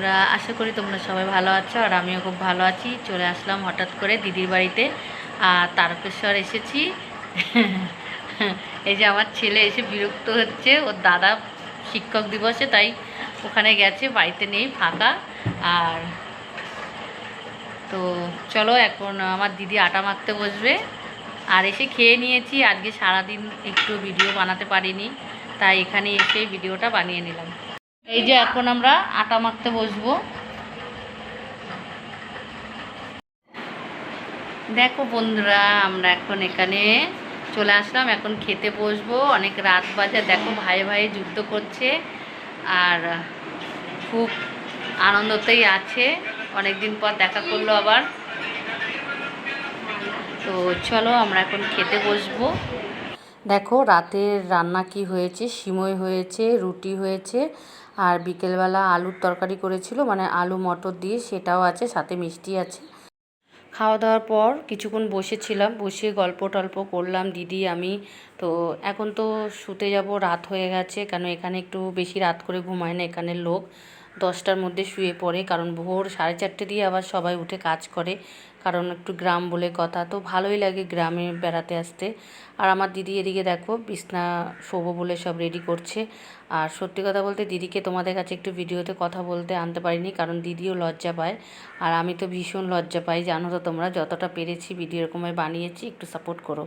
বন্ধুরা, আশা করি তোমরা সবাই ভালো আছো আর আমিও খুব ভালো আছি। চলে আসলাম হঠাৎ করে দিদির বাড়িতে। আর তারকেশ্বর এসেছি। এই যে আমার ছেলে এসে বিরক্ত হচ্ছে। ওর দাদা শিক্ষক দিবসে, তাই ওখানে গেছে, বাড়িতে নেই, ফাঁকা। আর তো চলো, এখন আমার দিদি আটা মাখতে বসবে। আর এসে খেয়ে নিয়েছি। আজকে সারাদিন একটু ভিডিও বানাতে পারিনি, তাই এখানে এসে ভিডিওটা বানিয়ে নিলাম। এই যে এখন আমরা আটা মাখতে বসবো। দেখো বন্ধুরা, আমরা এখন এখানে চলে আসলাম, এখন খেতে বসবো। অনেক রাত বাজে, দেখো ভাই ভাই যুদ্ধ করছে আর খুব আনন্দতেই আছে। অনেক দিন পর দেখা করল আবার। তো চলো, আমরা এখন খেতে বসবো। দেখো রাতের রান্না কি হয়েছে? সিমই হয়েছে, রুটি হয়েছে, আর বিকেলবেলা আলুর তরকারি করেছিল। মানে আলু মটর দিয়ে সেটাও আছে, সাথে মিষ্টি আছে। খাওয়া দাওয়ার পর কিছুক্ষণ বসেছিলাম বসে গল্প টল্প করলাম, দিদি, আমি তো এখন তো শুতে যাব, রাত হয়ে গেছে, কেন এখানে একটু বেশি রাত করে ঘুমায় না? এখানের লোক দশটার মধ্যে শুয়ে পড়ে, কারণ ভোর সাড়ে চারটে দিয়ে আবার সবাই উঠে কাজ করে, কারণ একটু গ্রাম বলে কথা। তো ভালোই লাগে গ্রামে বেড়াতে আসতে। আর আমার দিদি এদিকে দেখো, বিছনা শোবো বলে সব রেডি করছে। আর সত্যি কথা বলতে দিদিকে তোমাদের কাছে একটু ভিডিওতে কথা বলতে আনতে পারিনি, কারণ দিদিও লজ্জা পায়। আর আমি তো ভীষণ লজ্জা পাই, জানো তো তোমরা, যতটা পেরেছি ভিডিও এরকমভাবে বানিয়েছি, একটু সাপোর্ট করো।